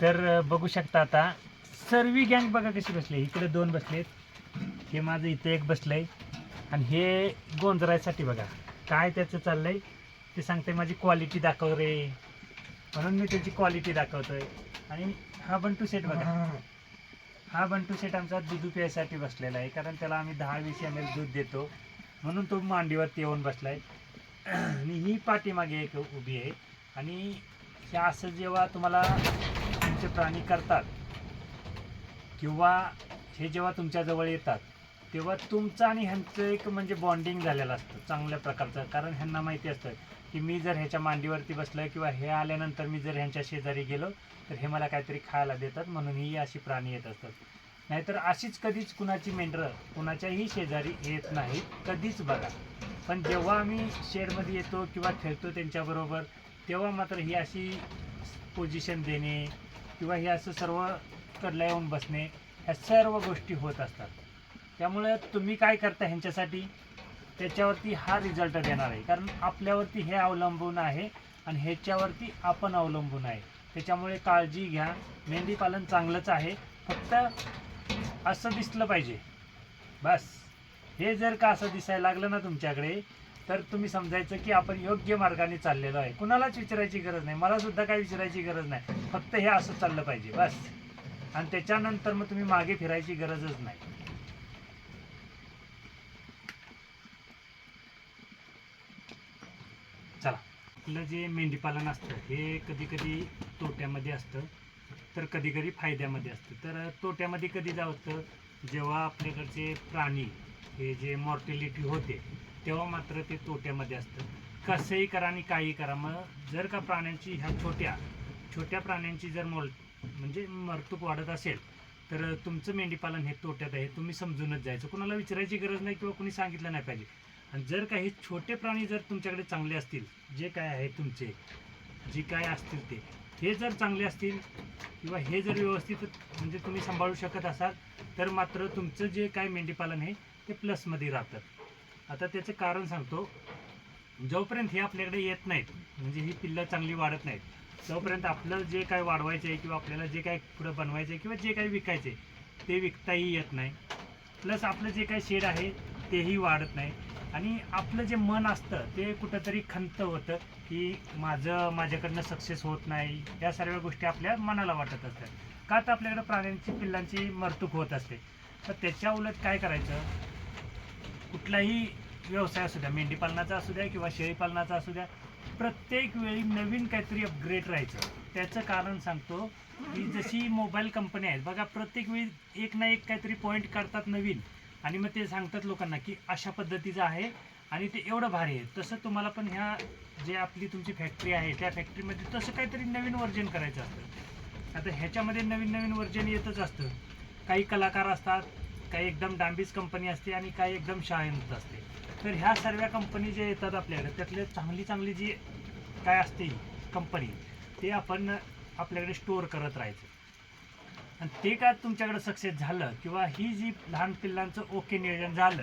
तर बघू शकता आता सर्वी गँग बघा कशी बसली इकडे दोन बसलेत. हे माझं इथं एक बसलंय. आणि हे गोंजरायसाठी बघा काय त्याचं चाललंय ते सांगते माझी क्वालिटी दाखव रे. म्हणून मी त्याची क्वालिटी दाखवतोय. आणि हा बंटू सेट बघा. हा बंटू सेट आमचा दूध प्यायसाठी बसलेला आहे. कारण त्याला आम्ही दहा वीस एम एल दूध देतो. म्हणून तो मांडीवरती येऊन बसलाय. आणि ही पाठीमागे एक उभी आहे. आणि हे असं जेव्हा तुम्हाला तुमचे प्राणी करतात. किंवा हे जेव्हा तुमच्याजवळ येतात तेव्हा तुमचं आणि ह्यांचं एक म्हणजे बॉन्डिंग झालेलं असतं चांगल्या प्रकारचं. कारण ह्यांना माहिती असतं की मी जर ह्याच्या मांडीवरती बसलो किंवा हे आल्यानंतर मी जर ह्यांच्या शेजारी गेलो तर हे मला काहीतरी खायला देतात म्हणून ही अशी प्राणी येत असतात. नाहीतर अशीच कधीच कुणाची मेंढरं कुणाच्याही शेजारी येत नाहीत कधीच बघा. पण जेव्हा आम्ही शेडमध्ये येतो किंवा खेळतो त्यांच्याबरोबर तेव्हा मात्र ही अशी पोझिशन देणे किंवा हे असं सर्व कडला येऊन बसणे ह्या सर्व गोष्टी होत असतात. त्यामुळे तुम्ही काय करता ह्यांच्यासाठी? त्याच्यावरती हा रिझल्ट देणार आहे. कारण आपल्यावरती हे अवलंबून आहे आणि ह्याच्यावरती आपण अवलंबून आहे. त्याच्यामुळे काळजी घ्या. मेंढी पालन चांगलंच आहे. फक्त असं दिसलं पाहिजे. बस. हे जर का असं दिसायला लागलं ना तुमच्याकडे तर तुम्ही समजायचं की आपण योग्य मार्गाने चाललेलो आहे. कुणालाच विचारायची गरज नाही. मला सुद्धा काही विचारायची गरज नाही. फक्त हे असं चाललं पाहिजे बस. आणि त्याच्यानंतर मग तुम्ही मागे फिरायची गरजच नाही. चला. आपलं जे मेंढीपालन असतं हे कधी कधी तोट्यामध्ये असतं तर कधी कधी फायद्यामध्ये असतं. तर तोट्यामध्ये कधी जावतं जेव्हा आपल्याकडचे प्राणी हे जे मॉर्टिलिटी होते तेव्हा मात्र ते तोट्यामध्ये असतं. कसंही करा आणि काही करा. मग जर का प्राण्यांची ह्या छोट्या छोट्या प्राण्यांची जर मोल म्हणजे मरतूक वाढत असेल तर तुमचं मेंढीपालन हे तोट्यात आहे तुम्ही समजूनच जायचं. कुणाला विचारायची गरज नाही किंवा कुणी सांगितलं नाही पाहिजे. आणि जर काही छोटे प्राणी जर तुमच्याकडे चांगले असतील जे काय आहे तुमचे जे काय असतील ते हे जर चांगले असतील किंवा हे जर व्यवस्थित म्हणजे तुम्ही सांभाळू शकत असाल तर मात्र तुमचं जे काय मेंढीपालन आहे ते प्लसमध्ये राहतं. आता त्याचं कारण सांगतो. जोपर्यंत हे आपल्याकडे येत नाहीत म्हणजे ही पिल्लं चांगली वाढत नाहीत तोपर्यंत आपलं जे काय वाढवायचं आहे किंवा आपल्याला जे काय पुढं बनवायचं आहे किंवा जे काही विकायचं आहे ते विकताही येत नाही. प्लस आपलं जे काही शेड आहे तेही वाढत नाही. आणि आपलं जे मन असतं ते कुठंतरी खंत होतं की माझं माझ्याकडनं सक्सेस होत नाही. या सर्व गोष्टी आपल्या मनाला वाटत असतात. का तर आपल्याकडे प्राण्यांची पिल्लांची मरतूक होत असते. तर त्याच्या उलट काय करायचं? कुठलाही व्यवसाय असू द्या मेंढीपालनाचा असू द्या किंवा शेळीपालनाचा असू द्या प्रत्येक वेळी नवीन काहीतरी अपग्रेड राहायचं. त्याचं कारण सांगतो की जशी मोबाईल कंपनी आहेत बघा प्रत्येक वेळी एक ना एक काहीतरी पॉईंट काढतात नवीन. आणि मग ते सांगतात लोकांना की अशा पद्धतीचं आहे आणि ते एवढं भारी आहे. तसं तुम्हाला पण ह्या जे आपली तुमची फॅक्टरी आहे त्या फॅक्टरीमध्ये तसं काहीतरी नवीन वर्जन करायचं असतं. आता ह्याच्यामध्ये नवीन नवीन वर्जन येतच असतं. काही कलाकार असतात काही एकदम डांबीज कंपनी असते आणि काही एकदम शाळेत असते. तर ह्या सर्व कंपनी जे येतात आपल्याकडे त्यातले चांगली चांगली जी काय असते कंपनी ते आपण आपल्याकडे स्टोअर करत राहायचं. आणि ते काय तुमच्याकडे सक्सेस झालं किंवा ही जी लहान पिल्लांचं ओके नियोजन झालं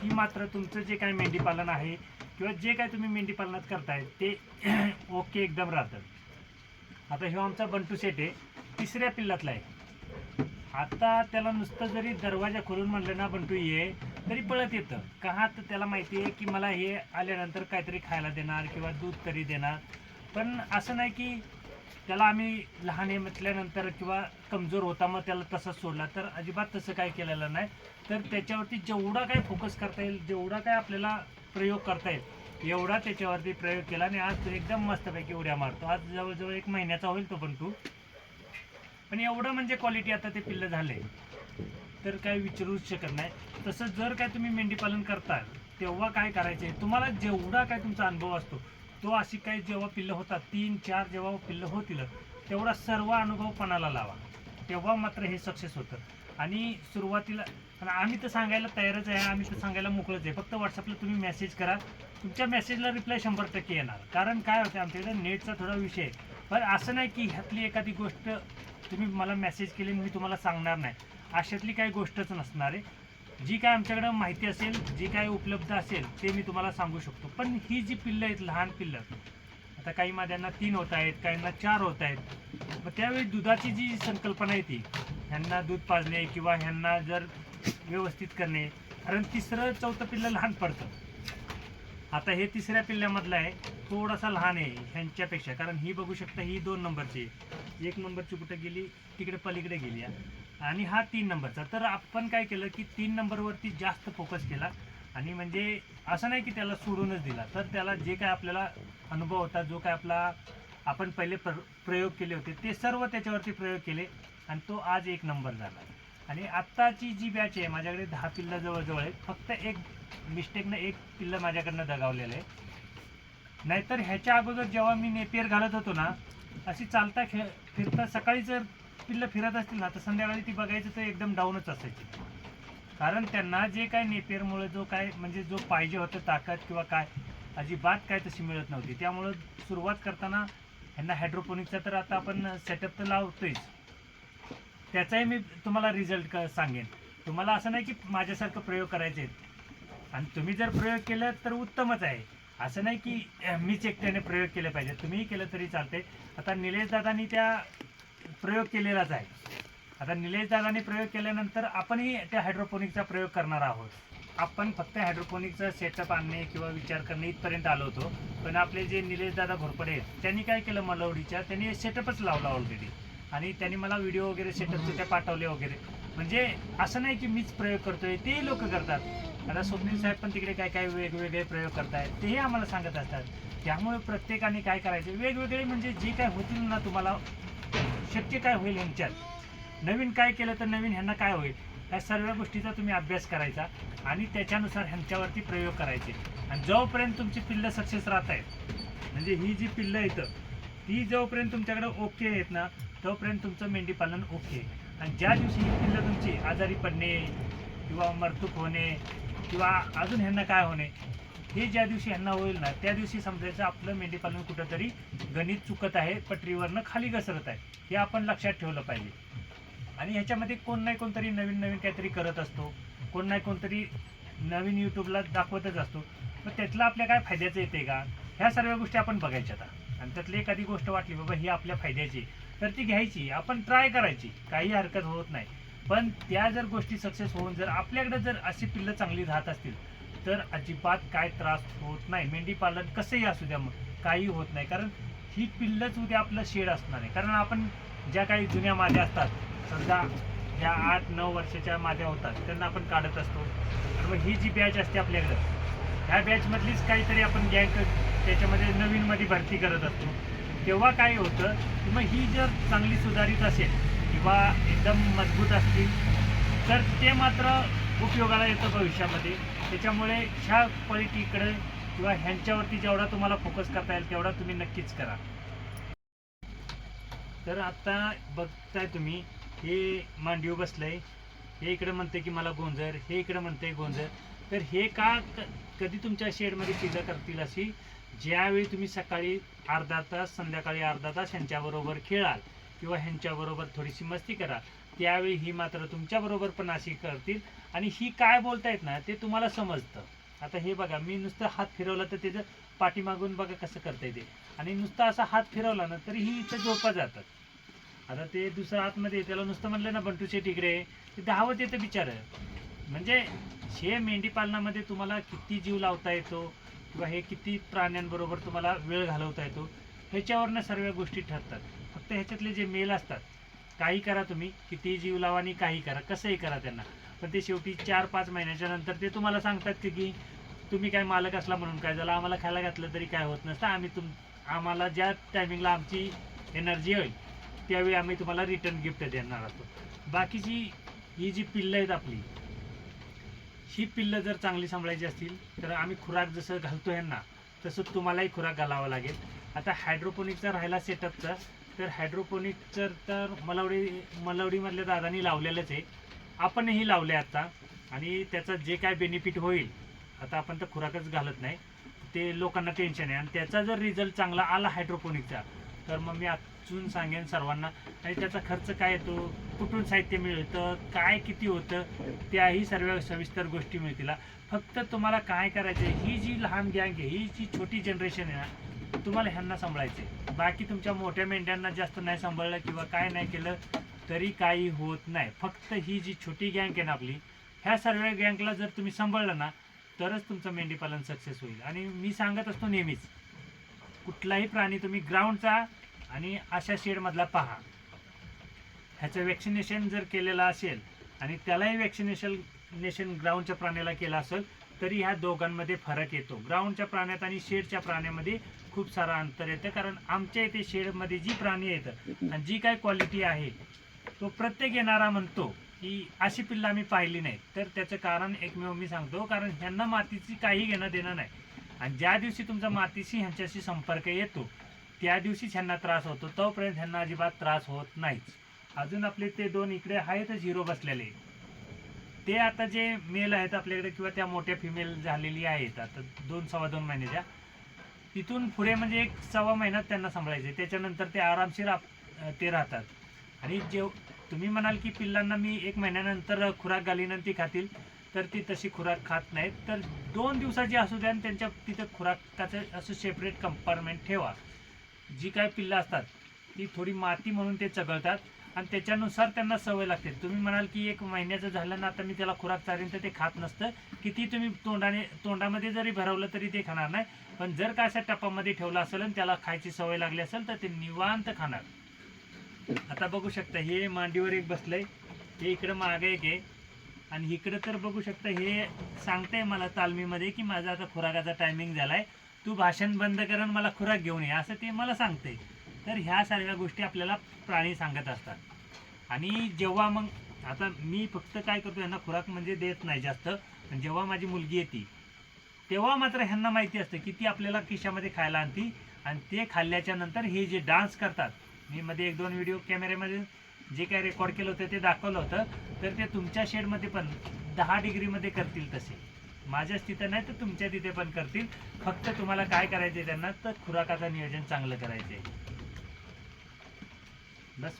की मात्र तुमचं जे काय मेंढीपालन आहे किंवा जे काय तुम्ही मेंढीपालनात करताय ते ओके एकदम राहतं. आता ह्यो आमचा बंटू सेट आहे तिसऱ्या पिल्लातला आहे. आता त्याला नुसतं जरी दरवाजा खोलून म्हणलं ना बंटू ये तरी पळत येतं. का हा तर त्याला माहिती आहे की मला हे आल्यानंतर काहीतरी खायला देणार किंवा दूध तरी देणार. पण असं नाही की त्याला आम्ही लहान आहे म्हटल्यानंतर किंवा कमजोर होता मग त्याला तसंच सोडला. तर अजिबात तसं काय केलेलं नाही. तर त्याच्यावरती जेवढा काय फोकस करता येईल जेवढा काय आपल्याला प्रयोग करता येईल एवढा त्याच्यावरती प्रयोग केला आणि आज तो एकदम मस्तपैकी उड्या मारतो. आज जवळजवळ एक महिन्याचा होईल तो पण तू पण एवढं म्हणजे क्वालिटी आता ते पिल्लं झाले तर काय विचारूच शकत नाही. तसं जर काय तुम्ही मेंढीपालन करता तेव्हा काय करायचं आहे तुम्हाला जेवढा काय तुमचा अनुभव असतो तो अशी काही जेव्हा पिल्लं होतात तीन चार जेव्हा पिल्लं होतील तेवढा सर्व अनुभव पणाला लावा? तेव्हा मात्र हे सक्सेस होतं. आणि सुरुवातीला आम्ही तर सांगायला तयारच आहे आम्ही तर सांगायला मोकळंच आहे. फक्त व्हॉट्सअपला तुम्ही मेसेज करा. तुमच्या मेसेजला रिप्लाय शंभर टक्के येणार. कारण काय होतं आमच्याकडे नेटचा थोडा विषय आहे. पण असं नाही की ह्यातली एखादी गोष्ट तुम्ही मला मेसेज केली आणि मी तुम्हाला सांगणार नाही. अशातली काही गोष्टच नसणार आहे. जी काय आमच्याकडं माहिती असेल जी काय उपलब्ध असेल ते मी तुम्हाला सांगू शकतो. पण ही जी पिल्लं आहेत लहान पिल्लं आता आता काही माद्यांना तीन होत आहेत काहींना चार होत आहेत. मग त्यावेळी दुधाची जी संकल्पना आहे ती ह्यांना दूध पाजणे किंवा ह्यांना जर व्यवस्थित करणे कारण तिसरं चौथं पिल्लं लहान पडतं. आता हे तिसऱ्या पिल्ल्यामधलं आहे. थोडासा लहान आहे ह्यांच्यापेक्षा कारण ही बघू शकता ही दोन नंबरची आहे. एक नंबरची कुठं गेली? तिकडे पलीकडे गेली आणि हा तीन नंबरचा. तर आपण काय केलं की तीन नंबरवरती जास्त फोकस केला. आणि म्हणजे असं नाही की त्याला सोडूनच दिला. तर त्याला जे काय आपल्याला अनुभव होता जो काय आपला आपण पहिले प्र प्रयोग केले होते ते सर्व त्याच्यावरती प्रयोग केले. आणि तो आज एक नंबर झाला. आणि आत्ताची जी बॅच आहे माझ्याकडे दहा पिल्ला जवळजवळ आहे फक्त एक मिस्टेकनं एक पिल्लं माझ्याकडनं दगावलेलं आहे. नाहीतर ह्याच्या अगोदर जेव्हा मी नेपियर घालत होतो ना अशी चालता खे फिरता सकाळी जर पिल्लं फिरत असतील ना तर संध्याकाळी ती बघायचं तर एकदम डाऊनच असायची. कारण त्यांना जे काय नेपियरमुळे जो काय म्हणजे जो पाहिजे होतं ताकद किंवा काय अजिबात काय तशी मिळत नव्हती. त्यामुळं सुरुवात करताना ह्यांना हायड्रोपोनिकचा तर आता आपण सेटअप तर लावतोयच. त्याचाही मी तुम्हाला रिझल्ट क सांगेन. तुम्हाला असं नाही की माझ्यासारखं प्रयोग करायचे आहेत. आणि तुम्ही जर प्रयोग केला तर उत्तमच आहे. असं नाही की मीच एकट्याने प्रयोग केले पाहिजे. तुम्हीही केलं तरी चालते आता निलेश दादानी त्या प्रयोग केलेलाच आहे. आता निलेश दादानी प्रयोग केल्यानंतर आपणही त्या हायड्रोपोनिकचा प्रयोग करणार आहोत. आपण फक्त हायड्रोपोनिकचा सेटअप आणणे किंवा विचार करणे इथपर्यंत आलो होतो. पण आपले जे निलेश दादा घोरपडे आहेत त्यांनी काय केलं मलवडीच्या? त्यांनी सेटअपच लावला ऑलरेडी आणि त्यांनी मला व्हिडिओ वगैरे सेटअपचे त्या पाठवले वगैरे. म्हणजे असं नाही की मीच प्रयोग करतोय ते लोक करतात. आता स्वप्नील साहेब पण तिकडे काय काय वेगवेगळे प्रयोग करतायत तेही आम्हाला सांगत असतात. त्यामुळे प्रत्येकाने काय करायचे? वेगवेगळे म्हणजे जे काय होतील ना तुम्हाला शक्य काय होईल ह्यांच्यात नवीन काय केलं तर नवीन ह्यांना काय होईल? या सर्व गोष्टीचा तुम्ही अभ्यास करायचा आणि त्याच्यानुसार ह्यांच्यावरती प्रयोग करायचे. आणि जोपर्यंत तुमची पिल्लं सक्सेस राहत आहेत म्हणजे ही जी पिल्लं येतं ती जोपर्यंत तुमच्याकडे ओके आहेत ना तोपर्यंत तुमचं मेंढी पालन ओके आणि ज्या दिवशी ही पिल्लं तुमची आजारी पडणे किंवा मरतूक होणे किंवा अजून ह्यांना काय होणे हे ज्या दिवशी ह्यांना होईल ना त्या दिवशी समजायचं आपलं मेंढीपालन कुठंतरी गणित चुकत आहे पटरीवरनं खाली घसरत आहे. हे आपण लक्षात ठेवलं पाहिजे. आणि ह्याच्यामध्ये कोण नाही कोणतरी नवीन नवीन काहीतरी करत असतो कोण नाही कोणतरी नवीन यूट्यूबला दाखवतच असतो. मग त्यातलं आपल्या काय फायद्याचं येते का? ह्या सर्व गोष्टी आपण बघायच्या आता. आणि त्यातली एखादी गोष्ट वाटली बाबा ही आपल्या फायद्याची तर ती घ्यायची आपण ट्राय करायची. काही हरकत होत नाही. पण त्या जर गोष्टी सक्सेस होऊन जर आपल्याकडे जर अशी पिल्लं चांगली राहत असतील तर अजिबात काय त्रास होत नाही. मेंढी पालन कसंही असू द्या मग काही होत नाही. कारण ही पिल्लच उद्या आपलं शेड असणार आहे. कारण आपण ज्या काही जुन्या माद्या असतात समजा ज्या आठ नऊ वर्षाच्या माद्या होतात त्यांना आपण काढत असतो. आणि मग ही जी बॅच असते आपल्याकडं ह्या बॅचमधलीच काहीतरी आपण गँग त्याच्यामध्ये नवीनमध्ये भरती करत असतो. तेव्हा काय होतं की मग ही जर चांगली सुधारित असेल किंवा एकदम मजबूत असतील तर ते मात्र उपयोगाला येतं भविष्यामध्ये. त्याच्यामुळे ह्या क्वालिटीकडे किंवा ह्यांच्यावरती जेवढा तुम्हाला फोकस करता येईल तेवढा तुम्ही नक्कीच करा. तर आता बघताय तुम्ही हे मांडीव बसलंय. हे इकडे म्हणते की मला गोंजर हे इकडे म्हणते गोंजर. तर हे का कधी तुमच्या शेडमध्ये पिझ्झा करतील अशी? ज्यावेळी तुम्ही सकाळी अर्धा तास संध्याकाळी अर्धा तास ह्यांच्याबरोबर खेळाल. किंवा ह्यांच्याबरोबर थोडीशी मस्ती करा. त्यावेळी ही मात्र तुमच्याबरोबर पण अशी करतील. आणि ही काय बोलतायत ना ते तुम्हाला समजतं. आता हे बघा मी नुसतं हात फिरवला तर त्याचं पाठीमागून बघा कसं करता येते आणि नुसता असा हात फिरवला ना तरी ही इथं झोपा जातात. आता ते दुसरं आतमध्ये त्याला नुसतं म्हणलं ना बंटूचे तिकडे ते धावत येतं बिचार. म्हणजे हे मेंढी पालनामध्ये तुम्हाला किती जीव लावता येतो? किंवा हे किती प्राण्यांबरोबर तुम्हाला वेळ घालवता येतो? ह्याच्यावरनं सर्व गोष्टी ठरतात. फक्त ह्याच्यातले जे मेल असतात काही करा तुम्ही किती जीव लावा आणि काही करा कसंही करा त्यांना. पण ते शेवटी चार पाच महिन्याच्या नंतर ते तुम्हाला सांगतात की की तुम्ही काय मालक असला म्हणून काय झालं आम्हाला खायला घातलं तरी काय होत नसतं आम्ही तुम आम्हाला ज्या टायमिंगला आमची एनर्जी होईल त्यावेळी आम्ही तुम्हाला रिटर्न गिफ्ट देणार असतो बाकीची ही जी पिल्लं आहेत आपली ही पिल्लं जर चांगली सांभाळायची असतील तर आम्ही खुराक जसं घालतो यांना तसं तुम्हालाही खुराक घालावा लागेल. आता हायड्रोपोनिकचा राहिला सेटअपचा तर हायड्रोपोनिकचं तर मलावडी मलावडीमधल्या दादानी लावलेलंच आहे. आपणही लावले आता. आणि त्याचा जे काय बेनिफिट होईल आता आपण तर खुराकच घालत नाही. ते लोकांना टेन्शन आहे. आणि त्याचा जर रिझल्ट चांगला आला हायड्रोपोनिकचा तर मग मी अजून सांगेन सर्वांना. आणि त्याचा खर्च काय येतो? कुठून साहित्य मिळतं? काय किती होतं? त्याही सर्व सविस्तर गोष्टी मिळतील. फक्त तुम्हाला काय करायचं आहे ही जी लहान गँग आहे ही जी छोटी जनरेशन आहे ना तुम्हाला ह्यांना सांभाळायचे बाकी तुमच्या मोठ्या मेंढ्यांना जास्त नाही सांभाळलं किंवा काय नाही केलं तरी काही होत नाही. फक्त ही जी छोटी गँग आहे ना आपली ह्या सर्व गँगला जर तुम्ही सांभाळलं ना तरच तुमचं मेंढीपालन सक्सेस होईल. आणि मी सांगत असतो नेहमीच कुठलाही प्राणी तुम्ही ग्राउंडचा आणि अशा शेडमधला पहा. ह्याचं वॅक्सिनेशन जर केलेलं असेल आणि त्यालाही वॅक्सिनेशन नेशन ग्राउंडच्या प्राण्याला केलं असेल तरी ह्या दोघांमध्ये फरक येतो. ग्राउंडच्या प्राण्यात आणि शेडच्या प्राण्यामध्ये खूप सारा अंतर येतं. कारण आमच्या इथे शेडमध्ये जी प्राणी येतं आणि जी काय क्वालिटी आहे तो प्रत्येक येणारा म्हणतो की अशी पिल्लं आम्ही पाहिली नाही तर त्याचं कारण एकमेव मी सांगतो. कारण ह्यांना मातीची काही घेणं देणं नाही. आणि ज्या दिवशी तुमचा मातीशी ह्यांच्याशी संपर्क येतो त्या दिवशीच ह्यांना त्रास होतो. तोपर्यंत ह्यांना अजिबात त्रास होत नाहीच. अजून आपले ते दोन इकडे आहेतच झिरो बसलेले. ते आता जे मेल आहेत आपल्याकडे किंवा त्या मोठ्या फिमेल झालेली आहेत आता दोन सव्वा दोन महिन्याच्या तिथून पुढे म्हणजे एक सव्वा महिन्यात त्यांना सांभाळायचे त्याच्यानंतर ते आरामशीर आप ते राहतात. आणि जेव तुम्ही म्हणाल की पिल्लांना मी एक महिन्यानंतर खुराक घालीन ती खातील तर ती तशी खुराक खात नाहीत. तर दोन दिवसाची असू द्या आणि त्यांच्या तिथं खुराकाचं असं सेपरेट कंपार्टमेंट ठेवा. जी काय पिल्लं असतात ती थोडी माती म्हणून ते चघळतात आणि त्याच्यानुसार त्यांना सवय लागते. तुम्ही म्हणाल की एक महिन्याचं झालं ना आता मी त्याला खुराक चालेन तर ते खात नसतं. किती तुम्ही तोंडाने तोंडामध्ये जरी भरवलं तरी ते खाणार नाही. पण जर का अशा टपामध्ये ठेवलं असेल आणि त्याला खायची सवय लागली असेल तर ते निवांत खाणार. आता बघू शकता हे मांडीवर एक बसलंय. हे इकडं मागे एक आहे. आणि इकडं तर बघू शकता हे सांगतंय मला तालमीमध्ये की माझा आता खुराकाचा टायमिंग झालाय. तू भाषण बंद कर मला खुराक घेऊन ये. असं ते मला सांगते तर ह्या सारख्या गोष्टी आपल्याला प्राणी सांगत असतात. आणि जेव्हा मग आता मी फक्त काय करतो यांना खुराक म्हणजे देत नाही जास्त पण जेव्हा माझी मुलगी येते तेव्हा मात्र ह्यांना माहिती असतं की ती आपल्याला खिशामध्ये खायला आणती. आणि ते खाल्ल्याच्या नंतर हे जे डान्स करतात मी मध्ये एक दोन व्हिडिओ कॅमेऱ्यामध्ये जे काय रेकॉर्ड केलं होतं ते दाखवलं होतं तर ते तुमच्या शेडमध्ये पण दहा डिग्रीमध्ये करतील तसे. माझ्याच तिथं नाही तर तुमच्या तिथे पण करतील. फक्त तुम्हाला काय करायचं त्यांना तर खुराकाचं नियोजन चांगलं करायचं आहे बस